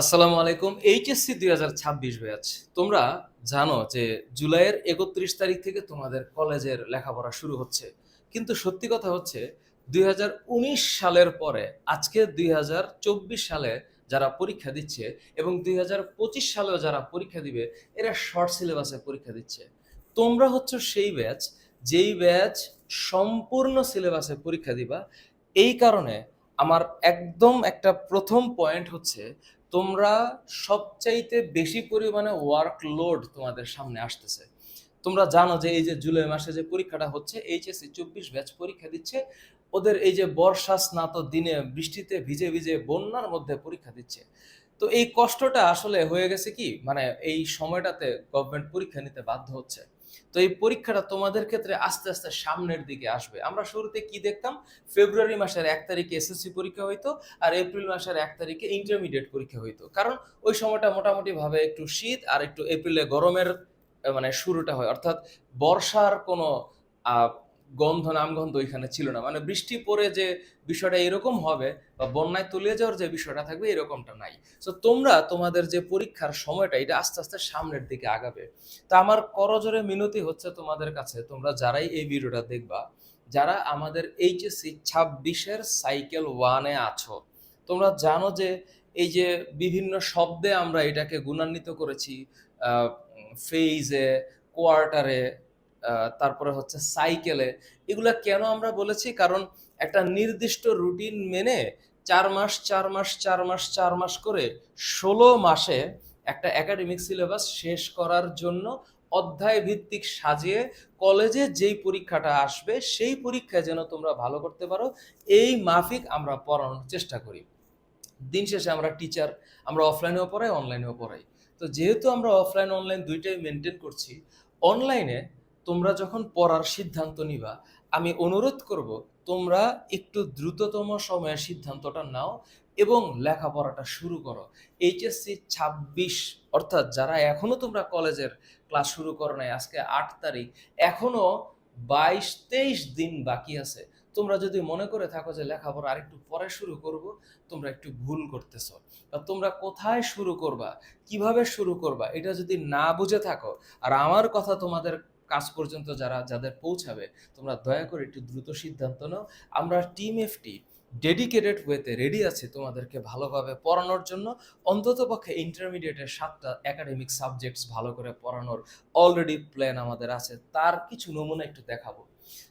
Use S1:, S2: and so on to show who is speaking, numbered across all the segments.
S1: আসসালামু আলাইকুম, এইচএসসি দুই হাজার ছাব্বিশ ব্যাচ তোমরা জানো যে জুলাইয়ের একত্রিশ তারিখ থেকে তোমাদের কলেজের লেখাপড়া শুরু হচ্ছে। কিন্তু সত্যি কথা হচ্ছে, দুই হাজার উনিশ সালের পরে, আজকে দুই হাজার চব্বিশ সালে যারা পরীক্ষা দিচ্ছে এবং দুই হাজার পঁচিশ সালেও যারা পরীক্ষা দিবে, এরা শর্ট সিলেবাসে পরীক্ষা দিচ্ছে। তোমরা হচ্ছে সেই ব্যাচ, যেই ব্যাচ সম্পূর্ণ সিলেবাসে পরীক্ষা দিবা। এই কারণে আমার একদম একটা প্রথম পয়েন্ট হচ্ছে তোমরা সবচাইতে বেশি পরিমাণে ওয়ার্কলোড তোমাদের সামনে আসতেছে। তোমরা জানো যে এই যে জুলাই মাসে যে পরীক্ষাটা হচ্ছে, এইচএসসি চব্বিশ ব্যাচ পরীক্ষা দিচ্ছে, ওদের এই যে বর্ষা স্নাত দিনে বৃষ্টিতে ভিজে ভিজে বন্যার মধ্যে পরীক্ষা দিচ্ছে। তো এই কষ্টটা আসলে হয়ে গেছে কি? মানে এই সময়টাতে গভর্নমেন্ট পরীক্ষা নিতে বাধ্য হচ্ছে। তো এই পরীক্ষাটা তোমাদের ক্ষেত্রে আস্তে আস্তে সামনের দিকে আসবে। আমরা শুরুতে কি দেখতাম? ফেব্রুয়ারি মাসের এক তারিখে এসএসসি পরীক্ষা হইতো আর এপ্রিল মাসের এক তারিখে ইন্টারমিডিয়েট পরীক্ষা হইতো। কারণ ওই সময়টা মোটামুটি ভাবে একটু শীত আর একটু এপ্রিলে গরমের মানে শুরুটা হয়। অর্থাৎ বর্ষার কোনো গন্ধ, নামগন্ধ ওইখানে ছিল না। মানে বৃষ্টি পড়ে যে বিষয়টা এরকম হবে বা বন্যায় তলিয়ে যাওয়ার যে বিষয়টা থাকবে এরকমটা নাই। তো তোমরা তোমাদের যে পরীক্ষার সময়টা এটা আস্তে আস্তে সামনের দিকে আগাবে। তা আমার করজোরে মিনতি হচ্ছে তোমাদের কাছে, তোমরা যারাই এই ভিডিওটা দেখবা, যারা আমাদের এইচএসসি ছাব্বিশের সাইকেল ওয়ানে আছো, তোমরা জানো যে এই যে বিভিন্ন শব্দে আমরা এটাকে গুণান্বিত করেছি ফেইজে কোয়ার্টারে তারপরে হচ্ছে সাইকেলে। এগুলা কেন আমরা বলেছি? কারণ একটা নির্দিষ্ট রুটিন মেনে চার মাস চার মাস চার মাস চার মাস করে ষোলো মাসে একটা একাডেমিক সিলেবাস শেষ করার জন্য অধ্যায় ভিত্তিক সাজিয়ে কলেজে যেই পরীক্ষাটা আসবে, সেই পরীক্ষায় যেন তোমরা ভালো করতে পারো, এই মাফিক আমরা পড়ানোর চেষ্টা করি। দিন শেষে আমরা টিচার, আমরা অফলাইনেও পড়াই, অনলাইনেও পড়াই। তো যেহেতু আমরা অফলাইন, অনলাইন দুইটাই মেনটেন করছি, অনলাইনে তোমরা যখন পড়ার সিদ্ধান্ত নিবা, আমি অনুরোধ করব তোমরা একটু দ্রুততম সময়ে সিদ্ধান্তটা নাও এবং লেখাপড়াটা শুরু করো। এইচএসসি ছাব্বিশ, অর্থাৎ যারা এখনও তোমরা কলেজের ক্লাস শুরু করো নাই, আজকে আট তারিখ, এখনও বাইশ তেইশ দিন বাকি আছে। তোমরা যদি মনে করে থাকো যে লেখাপড়া আরেকটু পরে শুরু করব, তোমরা একটু ভুল করতেছো। তোমরা কোথায় শুরু করবা? কীভাবে শুরু করবা? এটা যদি না বুঝে থাকো, আর আমার কথা তোমাদের কাজ পর্যন্ত যারা, যাদের পৌঁছাবে, তোমরা দয়া করে একটু দ্রুত সিদ্ধান্ত নাও। আমরা টিম এফটি ডেডিকেটেড ওয়েতে রেডি আছি তোমাদেরকে ভালোভাবে পড়ানোর জন্য। অন্তত পক্ষে ইন্টারমিডিয়েটের সাতটা একাডেমিক সাবজেক্টস ভালো করে পড়ানোর অলরেডি প্ল্যান আমাদের আছে। তার কিছু নমুনা একটু দেখাবো।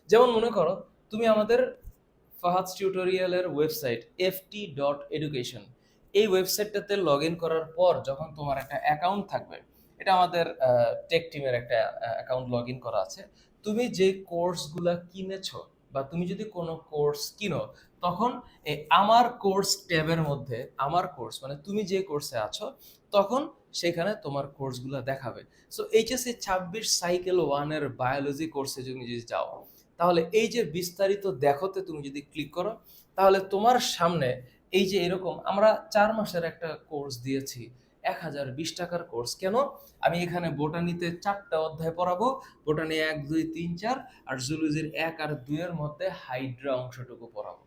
S1: যেমন মনে করো, তুমি আমাদের ফাহাদ টিউটোরিয়ালের ওয়েবসাইট এফটি ডট এডুকেশন এই ওয়েবসাইটটাতে লগ ইন করার পর যখন তোমার একটা অ্যাকাউন্ট থাকবে এটা আমাদের টেক টিমের একটা অ্যাকাউন্ট লগ ইন করা আছে। তুমি যে কোর্সগুলা কিনেছো বা তুমি যদি কোনো কোর্স কিনো, তখন এই আমার কোর্স ট্যাবের মধ্যে, আমার কোর্স মানে তুমি যে কোর্সে আছো, তখন সেখানে তোমার কোর্সগুলো দেখাবে। সো এইচএসসি ছাব্বিশ সাইকেল ওয়ানের বায়োলজি কোর্সে তুমি যদি যাও, তাহলে এই যে বিস্তারিত দেখোতে তুমি যদি ক্লিক করো, তাহলে তোমার সামনে এই যে এরকম, আমরা চার মাসের একটা কোর্স দিয়েছি। এক হাজার বিশ টাকার কোর্স কেন? আমি এখানে বোটানিতে চারটা অধ্যায় পড়াবো। বোটানি এক, দুই, তিন, চার আর জুলজির এক আর দুইয়ের মধ্যে হাইড্রা অংশটুকু পড়াবো।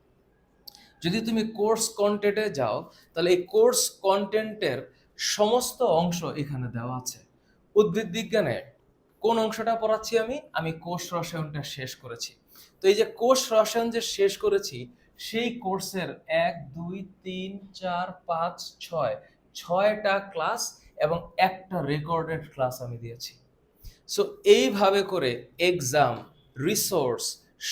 S1: যদি তুমি কোর্স কন্টেন্টে যাও, তাহলে এই কোর্স কন্টেন্টের সমস্ত অংশ এখানে দেওয়া আছে। উদ্ভিদ বিজ্ঞানে কোন অংশটা পড়াচ্ছি আমি? আমি কোষ রসায়নটা শেষ করেছি। তো এই যে কোষ রসায়ন যে শেষ করেছি, সেই কোর্সের এক, দুই, তিন, চার, পাঁচ, ছয় ছয়টা ক্লাস এবং একটা রেকর্ডেড ক্লাস আমি দিয়েছি। সো এইভাবে করে এক্সাম রিসোর্স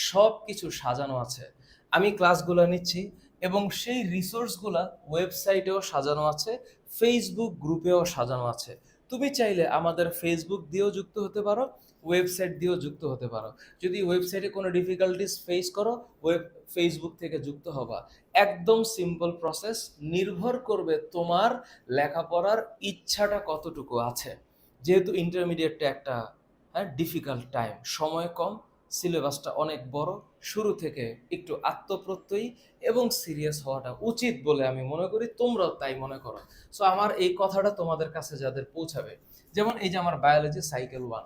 S1: সব কিছু সাজানো আছে। আমি ক্লাসগুলো নিচ্ছি এবং সেই রিসোর্সগুলা ওয়েবসাইটেও সাজানো আছে ফেসবুক গ্রুপেও সাজানো আছে। তুমি চাইলে আমাদের ফেসবুক দিয়েও যুক্ত হতে পারো ওয়েবসাইট দিয়েও যুক্ত হতে পারো। যদি ওয়েবসাইটে কোনো ডিফিকাল্টিস ফেস করো ওয়েব ফেসবুক থেকে যুক্ত হবা। একদম সিম্পল প্রসেস নির্ভর করবে তোমার লেখাপড়ার ইচ্ছাটা কতটুকু আছে। যেহেতু ইন্টারমিডিয়েটটা একটা হ্যাঁ ডিফিকাল্ট টাইম সময় কম সিলেবাসটা অনেক বড়, শুরু থেকে একটু আত্মপ্রত্যয়ী এবং সিরিয়াস হওয়াটা উচিত বলে আমি মনে করি, তোমরাও তাই মনে করো। সো আমার এই কথাটা তোমাদের কাছে যাদের পৌঁছাবে, যেমন এই যে আমার বায়োলজি সাইকেল ওয়ান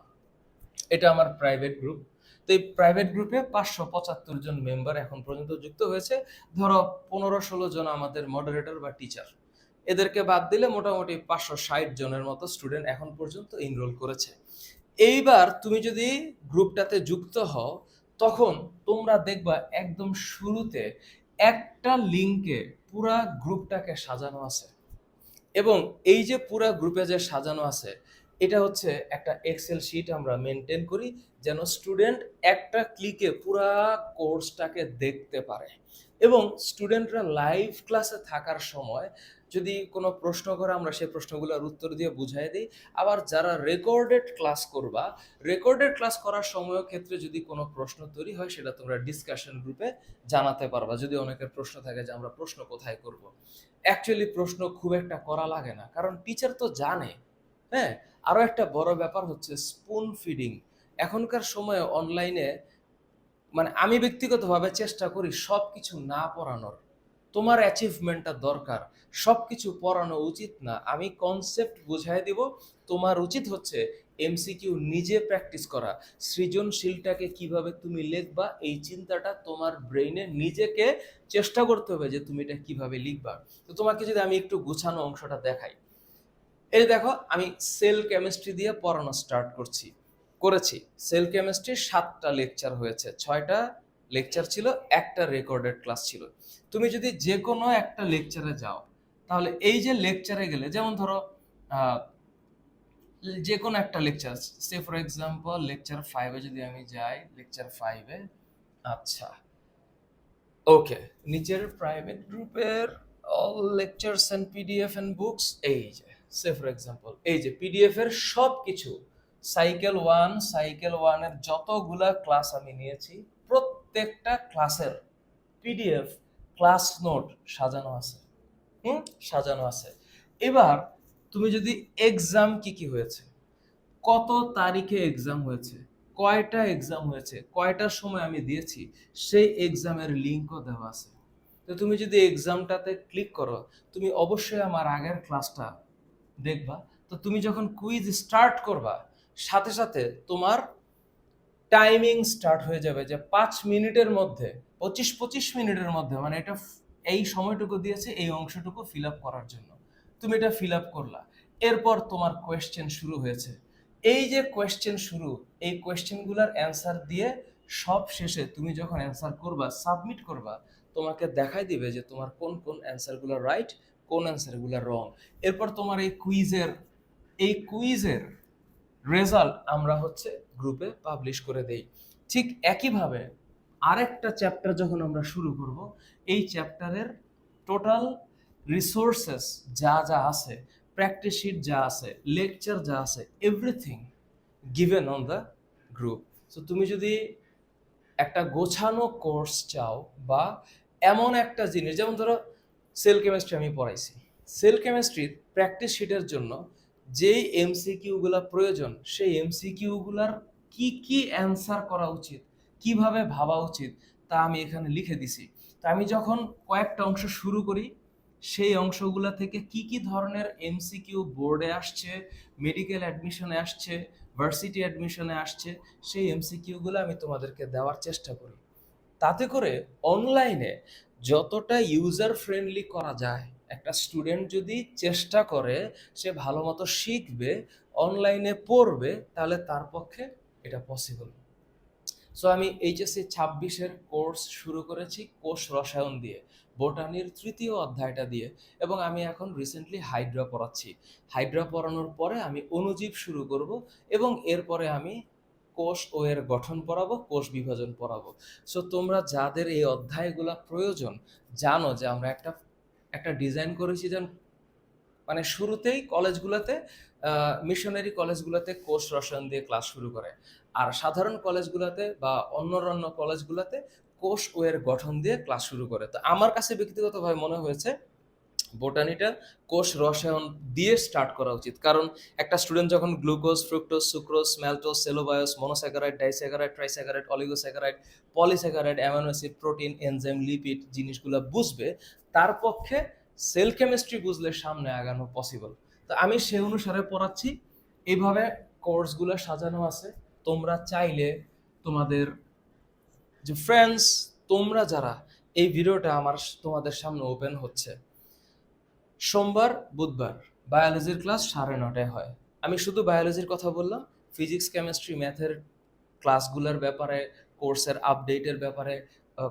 S1: এটা আমার প্রাইভেট গ্রুপ তো এই প্রাইভেট গ্রুপে পাঁচশো পঁচাত্তর জন মেম্বার এখন পর্যন্ত যুক্ত হয়েছে। ধরো পনেরো ষোলো জন আমাদের মডারেটর বা টিচার এদেরকে বাদ দিলে মোটামুটি পাঁচশো ষাট জনের মতো স্টুডেন্ট এখন পর্যন্ত এনরোল করেছে। এইবার তুমি যদি গ্রুপটাতে যুক্ত হও, তখন তোমরা দেখবা একদম শুরুতে একটা লিঙ্কে পুরা গ্রুপটাকে সাজানো আছে। এবং এই যে পুরা গ্রুপে যে সাজানো আছে এটা হচ্ছে একটা এক্সেল শিট আমরা মেনটেন করি যেন স্টুডেন্ট একটা ক্লিকে পুরা কোর্সটাকে দেখতে পারে। এবং স্টুডেন্টরা লাইভ ক্লাসে থাকার সময় যদি কোনো প্রশ্ন করে, আমরা সেই প্রশ্নগুলোর উত্তর দিয়ে বুঝাই দিই। আবার যারা রেকর্ডেড ক্লাস করবা রেকর্ডেড ক্লাস করার সময় ক্ষেত্রে যদি কোনো প্রশ্ন তৈরি হয়, সেটা তোমরা ডিসকাশন গ্রুপে জানাতে পারবা। যদি অনেকের প্রশ্ন থাকে যে, আমরা প্রশ্ন কোথায় করব? অ্যাকচুয়ালি প্রশ্ন খুব একটা করা লাগে না, কারণ টিচার তো জানে হ্যাঁ? আরও একটা বড় ব্যাপার হচ্ছে স্পুন ফিডিং এখনকার সময়ে অনলাইনে মানে আমি ব্যক্তিগতভাবে চেষ্টা করি সব কিছু না পড়ানোর। তোমার অ্যাচিভমেন্টটা দরকার সব কিছু পড়ানো উচিত না। আমি কনসেপ্ট বুঝাই দিব, তোমার উচিত হচ্ছে এমসিকিউ নিজে প্র্যাকটিস করা। সৃজনশীলটাকে কীভাবে তুমি লিখবা, এই চিন্তাটা তোমার ব্রেইনে নিজেকে চেষ্টা করতে হবে যে তুমি এটা কীভাবে লিখবা। তো তোমাকে যদি আমি একটু গুছানো অংশটা দেখাই। এই দেখো, আমি সেল কেমিস্ট্রি দিয়ে পড়ানো স্টার্ট করছি, করেছি। সেল কেমিস্ট্রির সাতটা লেকচার হয়েছে, ছয়টা লেকচার ছিল, একটা রেকর্ডেড ক্লাস ছিল। তুমি যদি যে কোনো একটা লেকচারে যাও, তাহলে এই যে লেকচারে গেলে, যেমন ধরো যে কোনো একটা লেকচার সে ফর এক্সাম্পল লেকচার ফাইভে যদি আমি যাই লেকচার ফাইভে আচ্ছা ওকে নিচের প্রাইভেট গ্রুপের all lectures and PDF and books এই যে। সে ফর এক্সাম্পল এই যে পিডিএফ এর সব কিছু সাইকেল ওয়ান সাইকেল ওয়ানের যতগুলা ক্লাস আমি নিয়েছি, প্রত্যেকটা ক্লাসের পিডিএফ ক্লাস নোট সাজানো আছে। হুম? সাজানো আছে। এবার তুমি যদি এক্সাম কি কি হয়েছে? কত তারিখে এক্সাম হয়েছে? কয়টা এক্সাম হয়েছে? কয়টার সময় আমি দিয়েছি? সেই এক্সামের লিঙ্কও দেওয়া আছে। তো তুমি যদি এক্সামটাতে ক্লিক করো, তুমি অবশ্যই আমার আগের ক্লাসটা দেখবা, তো তুমি যখন কুইজ স্টার্ট করবা, সাথে সাথে তোমার টাইমিং স্টার্ট হয়ে যাবে যে পাঁচ মিনিটের মধ্যে, পঁচিশ পঁচিশ মিনিটের মধ্যে মানে এটা এই সময়টুকু দিয়েছে, এই অংশটুকু ফিল আপ করার জন্য। তুমি এটা ফিল আপ করলা, এরপর তোমার কোয়েশ্চেন শুরু হয়েছে। এই যে কোয়েশ্চেন শুরু, এই কোয়েশ্চেনগুলোর অ্যান্সার দিয়ে সব শেষে তুমি যখন অ্যান্সার করবা সাবমিট করবা, তোমাকে দেখাই দিবে যে তোমার কোন কোন অ্যান্সারগুলো রাইট কোন অ্যান্সারগুলো রং এরপর তোমার এই কুইজের এই কুইজের রেজাল্ট আমরা হচ্ছে গ্রুপে পাবলিশ করে দেই। ঠিক একইভাবে আরেকটা চ্যাপ্টার যখন আমরা শুরু করব, এই চ্যাপ্টারের টোটাল রিসোর্সেস যা যা আছে প্র্যাকটিস শিট যা আছে লেকচার যা আছে everything given on the group so তুমি যদি একটা গোছানো কোর্স চাও বা এমন একটা জিনিস, যেমন ধরো সেল কেমিস্ট্রি আমি পড়াইছি। সেল কেমিস্ট্রির প্র্যাকটিস শিটের জন্য যেই এমসিকিউগুলা প্রয়োজন, সেই এমসিকিউগুলার কি কি অ্যান্সার করা উচিত, কীভাবে ভাবা উচিত, তা আমি এখানে লিখে দিছি। তা আমি যখন কয়েকটা অংশ শুরু করি, সেই অংশগুলো থেকে কি কি ধরনের এমসিকিউ বোর্ডে আসছে, মেডিকেল অ্যাডমিশনে আসছে, ভার্সিটি অ্যাডমিশনে আসছে, সেই এমসিকিউগুলো আমি তোমাদেরকে দেওয়ার চেষ্টা করি। তাতে করে অনলাইনে যতটা ইউজার ফ্রেন্ডলি করা যায়, একটা স্টুডেন্ট যদি চেষ্টা করে, সে ভালো মতো শিখবে অনলাইনে পড়বে, তাহলে তার পক্ষে এটা পসিবল সো আমি এইচএসসি ছাব্বিশের কোর্স শুরু করেছি কোষ রসায়ন দিয়ে, বোটানির তৃতীয় অধ্যায়টা দিয়ে, এবং আমি এখন রিসেন্টলি হাইড্রা পড়াচ্ছি। হাইড্রা পড়ানোর পরে আমি অনুজীব শুরু করব, এবং এরপরে আমি কোষ ও এর গঠন পড়াবো, কোষ বিভাজন পড়াবো। সো তোমরা যাদের এই অধ্যায়গুলো প্রয়োজন, জানো যে আমরা একটা একটা ডিজাইন করেছি যেন মানে শুরুতেই কলেজগুলোতে মিশনারি কলেজগুলোতে কোষ রসায়ন দিয়ে ক্লাস শুরু করে। আর সাধারণ কলেজগুলোতে বা অন্য অন্য কলেজগুলোতে কোষ ও এর গঠন দিয়ে ক্লাস শুরু করে। তো আমার কাছে ব্যক্তিগতভাবে মনে হয়েছে বোটানিটা কোষ রসায়ন দিয়ে স্টার্ট করা উচিত। কারণ একটা স্টুডেন্ট যখন glucose fructose sucrose maltose cellobiose monosaccharide disaccharide trisaccharide oligosaccharide polysaccharide amino acid protein enzyme lipid জিনিসগুলো বুঝবে, তার পক্ষে সেল কেমিস্ট্রি বুঝলে সামনে আগানো পসিবল তো আমি সে অনুসারে পড়াচ্ছি এইভাবে কোর্সগুলো সাজানো আছে। তোমরা চাইলে তোমাদের যে ফ্রেন্ডস তোমরা যারা, এই ভিডিওটা আমার তোমাদের সামনে ওপেন হচ্ছে। সোমবার, বুধবার। বায়োলজির ক্লাস সাড়ে নটায় হয়। আমি শুধু বায়োলজির কথা বললাম, ফিজিক্স, কেমিস্ট্রি, ম্যাথের ক্লাসগুলোর ব্যাপারে, কোর্সের আপডেটের ব্যাপারে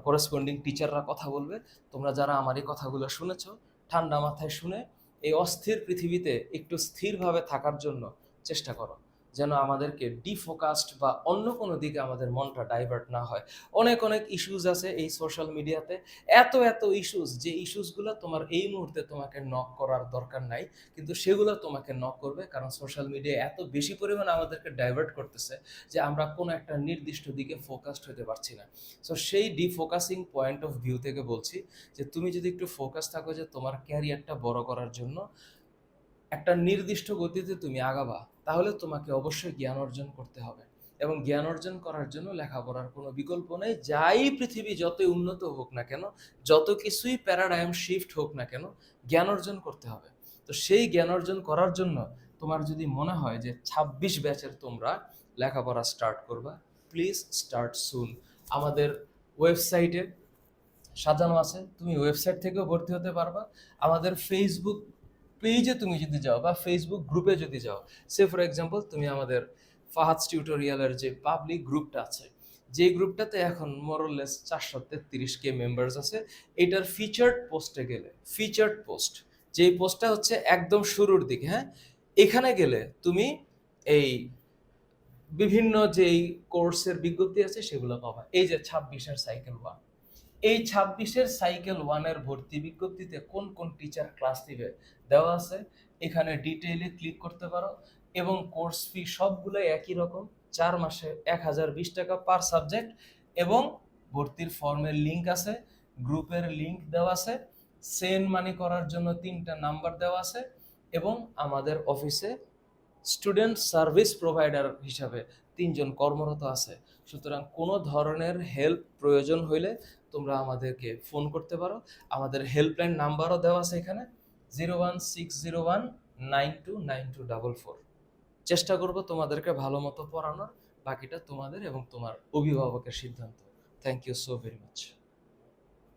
S1: করেসপন্ডিং টিচাররা কথা বলবে। তোমরা যারা আমার এই কথাগুলো শুনেছ, ঠান্ডা মাথায় শুনে এই অস্থির পৃথিবীতে একটু স্থিরভাবে থাকার জন্য চেষ্টা করো। যেন আমাদেরকে ডিফোকাসড বা অন্য কোনো দিকে আমাদের মনটা ডাইভার্ট না হয়। অনেক অনেক ইস্যুজ আছে এই সোশ্যাল মিডিয়াতে এত এত ইস্যুস যে ইস্যুসগুলো তোমার এই মুহূর্তে তোমাকে নক করার দরকার নাই, কিন্তু সেগুলো তোমাকে নক করবে কারণ সোশ্যাল মিডিয়া এত বেশি পরিমাণে আমাদেরকে ডাইভার্ট করতেছে যে আমরা কোনো একটা নির্দিষ্ট দিকে ফোকাসড হতে পারছি না। সো সেই ডিফোকাসিং পয়েন্ট অফ ভিউ থেকে বলছি যে তুমি যদি একটু ফোকাস থাকো যে তোমার ক্যারিয়ারটা বড় করার জন্য একটা নির্দিষ্ট গতিতে তুমি আগাবা, তাহলে তোমাকে অবশ্যই জ্ঞান অর্জন করতে হবে। এবং জ্ঞান অর্জন করার জন্য লেখাপড়ার কোনো বিকল্প নেই। যাই পৃথিবী যতই উন্নত হোক না কেন, যত কিছুই প্যারাডাইম শিফট হোক না কেন, জ্ঞান অর্জন করতে হবে। তো সেই জ্ঞান অর্জন করার জন্য তোমার যদি মনে হয় যে ছাব্বিশ ব্যাচের তোমরা লেখাপড়া স্টার্ট করবা প্লিজ স্টার্ট সুন আমাদের ওয়েবসাইটে সাজানো আছে। তুমি ওয়েবসাইট থেকেও ভর্তি হতে পারবা। আমাদের ফেসবুক পেজে তুমি যদি যাও বা ফেসবুক গ্রুপে যদি যাও সে ফর এক্সাম্পল তুমি আমাদের ফাহাদ টিউটোরিয়ালের যে পাবলিক গ্রুপটা আছে যে গ্রুপটাতে এখন মোরলেস চারশো তেত্রিশ কে মেম্বার্স আছে, এটার ফিচার্ড পোস্টে গেলে ফিচার্ড পোস্ট যেই পোস্টটা হচ্ছে একদম শুরুর দিকে হ্যাঁ? এখানে গেলে তুমি এই বিভিন্ন যেই কোর্সের বিজ্ঞপ্তি আছে সেগুলো পাবা, এই যে ছাব্বিশের সাইকেল ওয়ান এই ছাব্বিশের সাইকেল ওয়ানের ভর্তি বিজ্ঞপ্তিতে কোন কোন টিচার ক্লাস দিবে দেওয়া আছে। এখানে ডিটেইলে ক্লিক করতে পারো এবং কোর্স ফি সবগুলোই একই রকম, চার মাসে এক হাজার বিশ টাকা পার সাবজেক্ট এবং ভর্তির ফর্মের লিঙ্ক আছে গ্রুপের লিঙ্ক দেওয়া আছে সেন্ড মানি করার জন্য তিনটা নাম্বার দেওয়া আছে এবং আমাদের অফিসে স্টুডেন্ট সার্ভিস প্রোভাইডার হিসাবে তিনজন কর্মরত আছে। সুতরাং কোনো ধরনের হেল্প প্রয়োজন হইলে তোমরা আমাদেরকে ফোন করতে পারো। আমাদের হেল্পলাইন নাম্বারও দেওয়া আছে এখানে zero one six zero one nine two nine two double four চেষ্টা করব তোমাদেরকে ভালো মতো পড়ানোর, বাকিটা তোমাদের এবং তোমার অভিভাবকের সিদ্ধান্ত। Thank you so very much